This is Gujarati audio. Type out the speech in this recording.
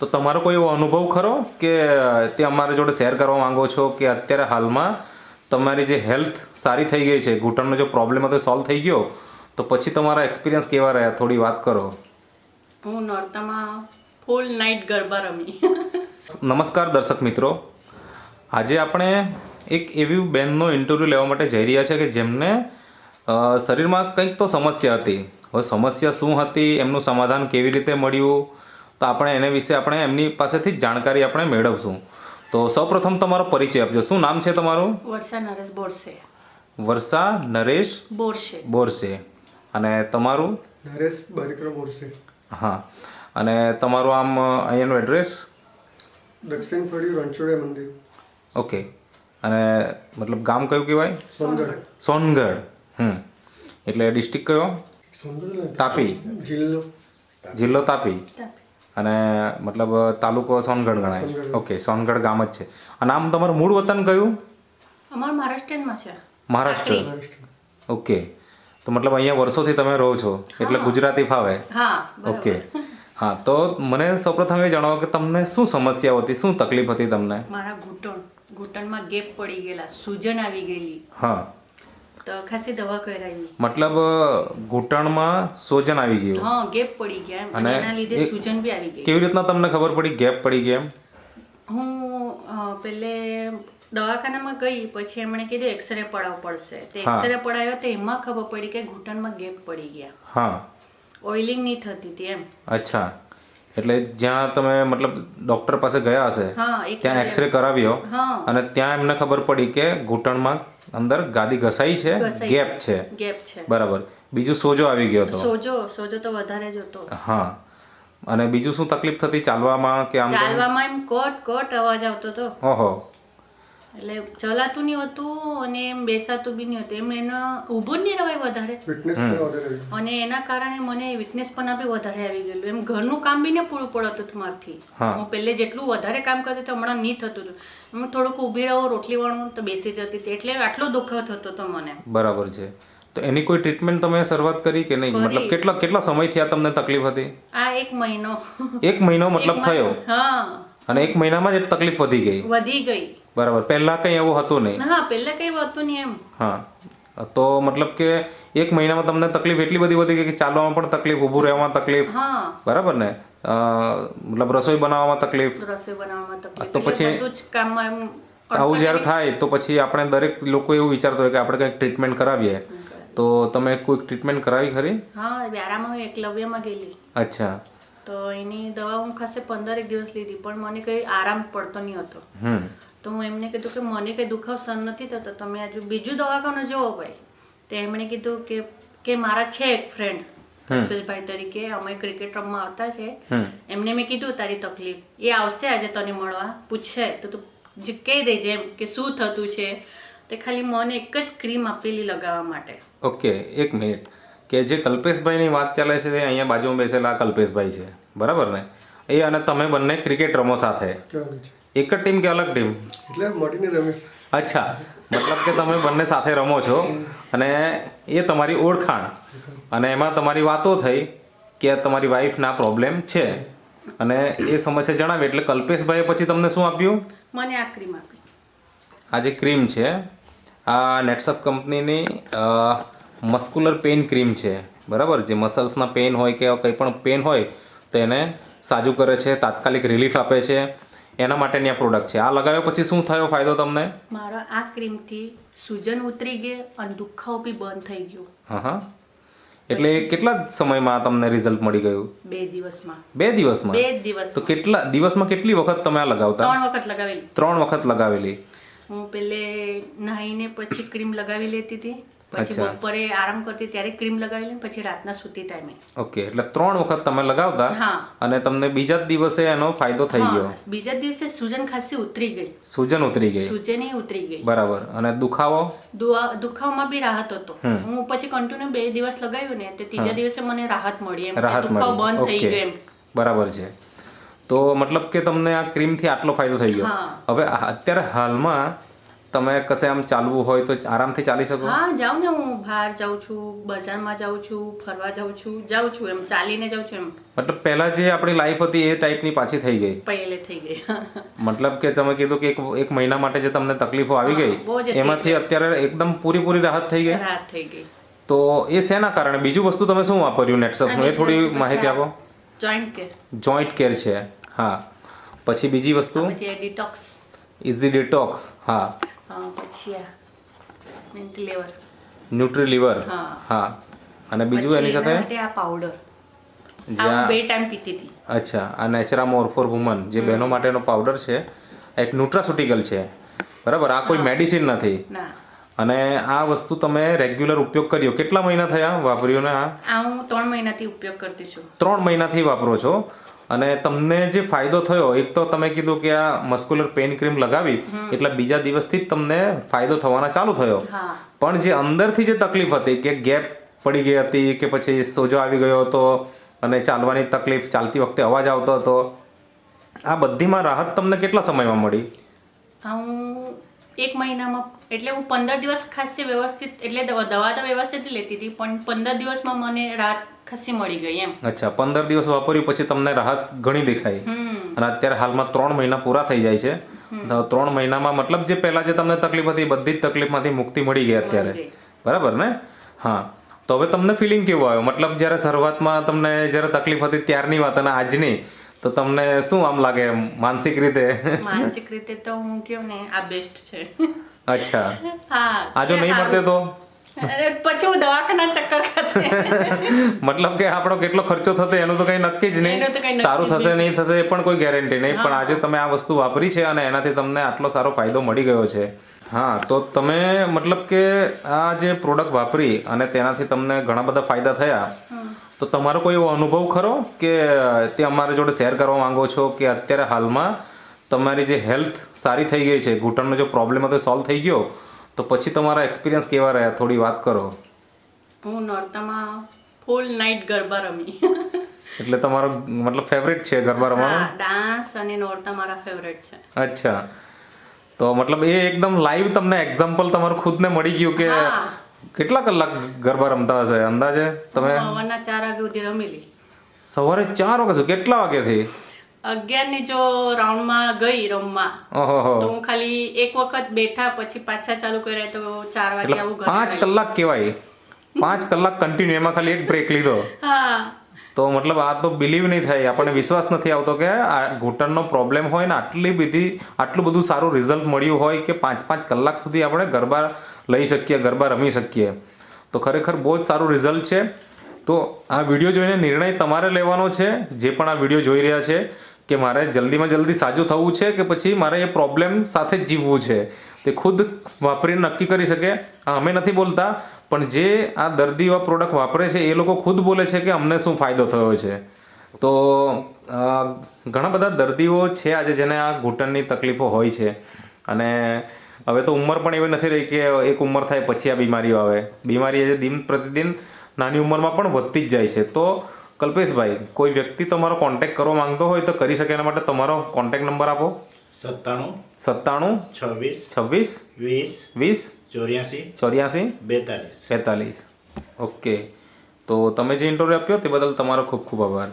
તો તમારો કોઈ એવો અનુભવ ખરો કે તે અમારી જોડે શેર કરવા માંગો છો કે અત્યારે હાલમાં તમારી જે હેલ્થ સારી થઈ ગઈ છે ઘૂંટણનો જો પ્રોબ્લેમ હતો સોલ્વ થઈ ગયો? તો પછી તમારા એક્સપિરિયન્સ કેવા રહ્યા? થોડી વાત કરો. હું નોરતામાં ફૂલ નાઇટ ગરબા રમી. નમસ્કાર દર્શક મિત્રો. આજે આપણે એક એવી બેનનો ઇન્ટરવ્યૂ લેવા માટે જઈ રહ્યા છે કે જેમને શરીરમાં કંઈક તો સમસ્યા હતી. હવે સમસ્યા શું હતી? એમનું સમાધાન કેવી રીતે મળ્યું? તો આપણે એને વિશે આપણે એમની પાસેથી જ જાણકારી આપણે મેળવશું. તો સૌપ્રથમ તમારો પરિચય આપજો. શું નામ છે તમારું? વર્ષા નરેશ બોરસે. વર્ષા નરેશ બોરસે. બોરસે. અને તમારું? નરેશ બારીકરા બોરસે. હા. અને તમારું આમ અહીંયાનું એડ્રેસ? દક્ષિણ ફળી રણછોડિયા મંદિર. ઓકે. અને મતલબ ગામ કયું કહેવાય? સોનગઢ. સોનગઢ. હમ. એટલે ડિસ્ટ્રિક્ટ કયો? સોનગઢ તાપી. જિલ્લો. જિલ્લો તાપી. અને મતલબ તાલુકો સોનગઢ ગણાય ઓકે સોનગઢ ગામ જ છે. અને આમ તમારું મૂળ વતન કયું? અમારું મહારાષ્ટ્રમાં છે. મહારાષ્ટ્ર. ઓકે. તો મતલબ અહીંયા વર્ષોથી તમે રહો છો એટલે ગુજરાતી ફાવે. હા ઓકે. હા તો મને સૌપ્રથમ એ જણાવો કે તમને શું સમસ્યા હતી શું તકલીફ હતી તમને? મારા ઘૂંટણ. ઘૂંટણમાં ગેપ પડી ગયેલા. સૂજન આવી ગયેલી. હા. તો ખાસી દવા કરાવી મતલબ ઘૂંટણમાં સોજન આવી ગયું. હા ગેપ પડી ગયા એમ. અને એના લીધે સૂજન બી આવી ગઈ કેવી રીતના તમને ખબર પડી? ગેપ પડી ગયા એમ? હું પેલે દવાખાનામાં ગઈ પછી એમણે કીધું એક્સરે પડાવવો પડશે. તે એક્સરે પડાવ્યો તો એમાં ખબર પડી કે ઘૂંટણમાં ગેપ પડી ગયા. હા. ઓઇલિંગ નહીં થતી હતી એમ. અચ્છા. એટલે જ્યાં તમે મતલબ ડોક્ટર પાસે ગયા હશે ત્યાં એક્સરે કરાવ્યો હા. અને ત્યાં એમને ખબર પડી કે ઘૂંટણમાં અંદર ગાદી ઘસાઈ છે? ગેપ છે. ગેપ છે. બરાબર. બીજું સોજો આવી ગયો હતો સોજો સોજો તો વધારે જ હતો હા. અને બીજું શું તકલીફ થતી ચાલવામાં કે આમ ચાલવામાં એમ કોટ કોટ અવાજ આવતો હતો ઓહો. એટલે ચલાતું નહીં હતું અને એમ બેસાતું બી નહીં હતું. એમ એનો ઊભું જ નહીં રવાય વધારે. અને એના કારણે મને વીકનેસ પણ બી વધારે આવી ગયેલું. એમ ઘરનું કામ બી ને પૂરું પડતું હતું મારથી. હું. પહેલે જેટલું વધારે કામ કરતી હતી હમણાં નહીં થતું હતું. હું થોડુંક ઊભી રહો રોટલી વણું તો બેસી જતી હતી. એટલે આટલો દુઃખ થતો હતો મને. બરાબર છે. તો એની કોઈ ટ્રીટમેન્ટ તમે શરૂઆત કરી કે નહીં? મતલબ કેટલા કેટલા સમયથી આ તમને તકલીફ હતી? આ એક મહિનો. એક મહિનો મતલબ થયો? હા. અને એક મહિનામાં જ તકલીફ વધી ગઈ? વધી ગઈ. બરાબર. પહેલા કંઈ એવું હતું નહીં. હા પહેલા કંઈ હતું નહીં એમ. હા. તો મતલબ કે એક મહિનામાં તમને તકલીફ એટલી બધી વધી કે ચાલવામાં પણ તકલીફ ઊભું રહેવામાં તકલીફ. હા. બરાબર ને? મતલબ રસોઈ બનાવવામાં તકલીફ. રસોઈ બનાવવામાં તકલીફ. તો પછી- કામમાં એમ આવું જ્યારે થાય તો પછી આપણે દરેક લોકો એવું વિચારતો હોય કે આપણે કંઈક ટ્રીટમેન્ટ કરાવીએ. તો તમે કોઈક ટ્રીટમેન્ટ કરાવી ખરી? હા વ્યારામાં હું એકલવ્યમાં ગયેલી. અચ્છા. તો એની દવા હું ખાસે પંદરેક દિવસ લીધી પણ મને કંઈ આરામ પડતો નહીં હતો હમ. તો હું એમને કીધું કે મને કંઈ દુખાવ સહન નથી થતો. તમે હજુ બીજું દવાખાનું જોવો ભાઈ. તો એમણે કીધું કે કે મારા છે એક ફ્રેન્ડ કલ્પેશભાઈ તરીકે. અમે ક્રિકેટ રમવા આવતા છે. એમને મેં કીધું તારી તકલીફ. એ આવશે આજે તને મળવા. પૂછશે. તો તું જે કહી દેજે એમ કે શું થતું છે. તે ખાલી મને એક જ ક્રીમ આપેલી લગાવવા માટે. ઓકે એક મિનિટ. કે જે કલ્પેશભાઈની વાત ચાલે છે તે અહીંયા બાજુમાં બેસેલા કલ્પેશભાઈ છે. બરાબર ને? એ અને તમે બંને ક્રિકેટ રમો સાથે. એક જ ટીમ કે અલગ ટીમ? એટલે મળીને રમે અચ્છા. મતલબ કે તમે બંને સાથે રમો છો અને એ તમારી ઓળખાણ. અને એમાં તમારી વાતો થઈ કે તમારી વાઈફના પ્રોબ્લેમ છે. અને એ સમસ્યા જણાવી એટલે કલ્પેશભાઈએ પછી તમને શું આપ્યું? મને આ ક્રીમ આપી. આ જે ક્રીમ છે આ નેટસપ કંપનીની મસ્ક્યુલર પેઇન ક્રીમ છે. બરાબર? જે મસલ્સના પેઇન હોય કે કંઈ પણ પેઇન હોય તો એને સાજું કરે છે તાત્કાલિક રિલીફ આપે છે. એના માટેની આ પ્રોડક્ટ છે. આ લગાવ્યા પછી શું થયો ફાયદો તમને? મારા આ ક્રીમથી સૂજન ઉતરી ગઈ અને દુખાવો બી બંધ થઈ ગયો. હા હા. એટલે કેટલા સમયમાં તમને રિઝલ્ટ મળી ગયું? બે દિવસમાં. બે દિવસમાં? બે દિવસ તો કેટલા દિવસમાં કેટલી વખત તમે આ લગાવતા? ત્રણ વખત લગાવેલી. ત્રણ વખત લગાવેલી. હું પેલે નાહીને પછી ક્રીમ લગાવી લેતી હતી. પછી બપોરે આરામ કરતી ત્યારે ક્રીમ લગાવી લે પછી રાતના સૂતી ટાઈમે ઓકે એટલે ત્રણ વખત તમે લગાવતા અને તમને બીજા જ દિવસે એનો ફાયદો થઈ ગયો. બીજા દિવસે સૂજન ખાસી ઉતરી ગઈ. સૂજન ઉતરી ગઈ. સૂજન ઉતરી ગઈ. બરાબર. અને દુખાવો? દુખાવામાં બી રાહત હતો. હું પછી કન્ટિન્યુ બે દિવસ લગાવ્યું ને તે ત્રીજા દિવસે મને રાહત મળી એમ. રાહત દુખાવો બંધ થઈ ગયો એમ. બરાબર છે. તો મતલબ કે તમને આ ક્રીમથી આટલો ફાયદો થઈ ગયો. હવે અત્યારે હાલમાં તમે કશે આમ ચાલવું હોય તો આરામથી ચાલી શકો? હા જાઉં ને હું. બહાર જાઉં છું બજારમાં જાઉં છું ફરવા જાઉં છું જાઉં છું એમ ચાલીને જાઉં છું એમ. મતલબ પહેલા જે આપણી લાઈફ હતી એ ટાઈપની પાછી થઈ ગઈ? પહેલે થઈ ગઈ. મતલબ કે તમે કીધું કે એક એક મહિના માટે જે તમને તકલીફો આવી ગઈ એમાંથી અત્યારે એકદમ પૂરીપૂરી રાહત થઈ ગઈ? રાહત થઈ ગઈ. તો એ શેના કારણે? બીજું વસ્તુ તમે શું વાપર્યું નેટસપનું એ થોડી માહિતી આપો. જોઈન્ટ કેર જોઈન્ટ કેર છે. હા. પછી બીજી વસ્તુ? પછી ડિટોક્સ ઇઝી ડિટોક્સ હા. પછી આ મિન્ટ લેવર ન્યુટ્રી લીવર હા. હા. અને બીજું એની સાથે? આ પાવડર જ્યાં બે ટાઈમ પીતી હતી. અચ્છા આ નેચરામોર ફોર વુમન જે બહેનો માટેનો પાવડર છે એક ન્યુટ્રાસ્યુટિકલ છે. બરાબર? આ કોઈ મેડિસિન નથી. અને આ વસ્તુ તમે રેગ્યુલર ઉપયોગ કર્યો. કેટલા મહિના થયા વાપર્યો ને આ હું ત્રણ મહિનાથી ઉપયોગ કરતી છું. ત્રણ મહિનાથી વાપરો છો. અને તમને જે ફાયદો થયો એક તો તમે કીધું કે આ મસ્ક્યુલર પેઇન ક્રીમ લગાવી એટલે બીજા દિવસથી જ તમને ફાયદો થવાના ચાલુ થયો. પણ જે અંદરથી જે તકલીફ હતી કે ગેપ પડી ગઈ હતી કે પછી સોજો આવી ગયો હતો અને ચાલવાની તકલીફ ચાલતી વખતે અવાજ આવતો હતો આ બધીમાં રાહત તમને કેટલા સમયમાં મળી? હું એક મહિનામાં એટલે હું પંદર દિવસ ખાસ વ્યવસ્થિત એટલે દવા દવા તો વ્યવસ્થિત લેતી હતી પણ પંદર દિવસમાં મને રાહત ખાસી મળી ગઈ એમ. અચ્છા પંદર દિવસ વાપર્યું પછી તમને રાહત ઘણી દેખાય અને અત્યારે હાલમાં ત્રણ મહિના પૂરા થઈ જાય છે. ત્રણ મહિનામાં મતલબ જે પહેલાં જે તમને તકલીફ હતી બધી જ તકલીફમાંથી મુક્તિ મળી ગઈ અત્યારે. બરાબર ને? હા. તો હવે તમને ફિલિંગ કેવું આવ્યો? મતલબ જ્યારે શરૂઆતમાં તમને જ્યારે તકલીફ હતી ત્યારની વાત અને આજની તો તમને શું આમ લાગે? માનસિક રીતે? માનસિક રીતે તો હું કેવું ને આ બેસ્ટ છે. અચ્છા. હા આ જો નહીં મળતે તો? પછી હું દવાખાના ચક્કર ખાતે. મતલબ કે આપણો કેટલો ખર્ચો થતો એનું તો કઈ નક્કી જ નહીં. સારું થશે નહીં. થશે એ પણ કોઈ ગેરંટી નહીં. પણ આજે તમે આ વસ્તુ વાપરી છે અને એનાથી તમને આટલો સારો ફાયદો મળી ગયો છે. હા તો તમે મતલબ કે આ જે પ્રોડક્ટ વાપરી અને તેનાથી તમને ઘણા બધા ફાયદા થયા તો તમારો કોઈ એવો અનુભવ ખરો કે તે અમારી જોડે શેર કરવા માંગો છો કે અત્યારે હાલમાં તમારી જે હેલ્થ સારી થઈ ગઈ છે ઘૂંટણનો જો પ્રોબ્લેમ હતો સોલ્વ થઈ ગયો? તો પછી તમારા એક્સપિરિયન્સ કેવા રહ્યા? થોડી વાત કરો. હું નોરતામાં ફૂલ નાઇટ ગરબા રમી. એટલે તમારો મતલબ ફેવરેટ છે ગરબા રમવાનો? ડાન્સ અને નોરતા મારા ફેવરેટ છે. અચ્છા. તો મતલબ એ એકદમ લાઈવ તમને એક્ઝામ્પલ તમારું ખુદને મળી ગયું કે કેટલા કલાક ગરબા રમતા હશે? અંદાજે તમે? સવારના ચાર વાગે સુધી રમેલી સવારે ચાર વાગે કેટલા વાગ્યાથી? અગિયારની જો રાઉન્ડમાં ગઈ રમવા તો હું ખાલી એક વખત બેઠા પછી પાછા ચાલુ કર્યા તો ચાર વાગે આવું ઘરે પાંચ કલાક કહેવાય. પાંચ કલાક કન્ટિન્યુ એમાં ખાલી એક બ્રેક લીધો. હા. તો મતલબ આ તો બિલીવ નહીં થાય. આપણને વિશ્વાસ નથી આવતો કે આ ઘૂંટણનો પ્રોબ્લેમ હોય ને આટલી બધી આટલું બધું સારું રિઝલ્ટ મળ્યું હોય કે પાંચ પાંચ કલાક સુધી આપણે ગરબા લઈ શકીએ ગરબા રમી શકીએ. તો ખરેખર બહુ જ સારું રિઝલ્ટ છે. તો આ વીડિયો જોઈને નિર્ણય તમારે લેવાનો છે. જે પણ આ વીડિયો જોઈ રહ્યા છે કે મારે જલ્દીમાં જલ્દી સાજું થવું છે કે પછી મારે એ પ્રોબ્લેમ સાથે જીવવું છે? તે ખુદ વાપરીને નક્કી કરી શકે. અમે નથી બોલતા, પણ જે આ દર્દી એવા પ્રોડક્ટ વાપરે છે, એ લોકો ખુદ બોલે છે કે અમને શું ફાયદો થયો છે. તો ઘણા બધા દર્દીઓ છે આજે જેને આ ઘૂંટણની તકલીફો હોય છે. અને હવે તો ઉંમર પણ એવી નથી રહી કે એક ઉંમર થાય પછી આ બીમારીઓ આવે. બીમારી દિન પ્રતિદિન નાની ઉંમરમાં પણ વધતી જ જાય છે. તો કલ્પેશભાઈ કોઈ વ્યક્તિ તમારો કોન્ટેક્ટ કરવા માંગતો હોય તો કરી શકે એના માટે તમારો કોન્ટેક્ટ નંબર આપો. સત્તાણું સત્તાણું છવ્વીસ છવ્વીસ વીસ વીસ ચોર્યાસી ચોર્યાસી બેતાલીસ. બેતાલીસ. ઓકે. તો તમે જે ઇન્ટરવ્યૂ આપ્યો તે બદલ તમારો ખૂબ ખૂબ આભાર.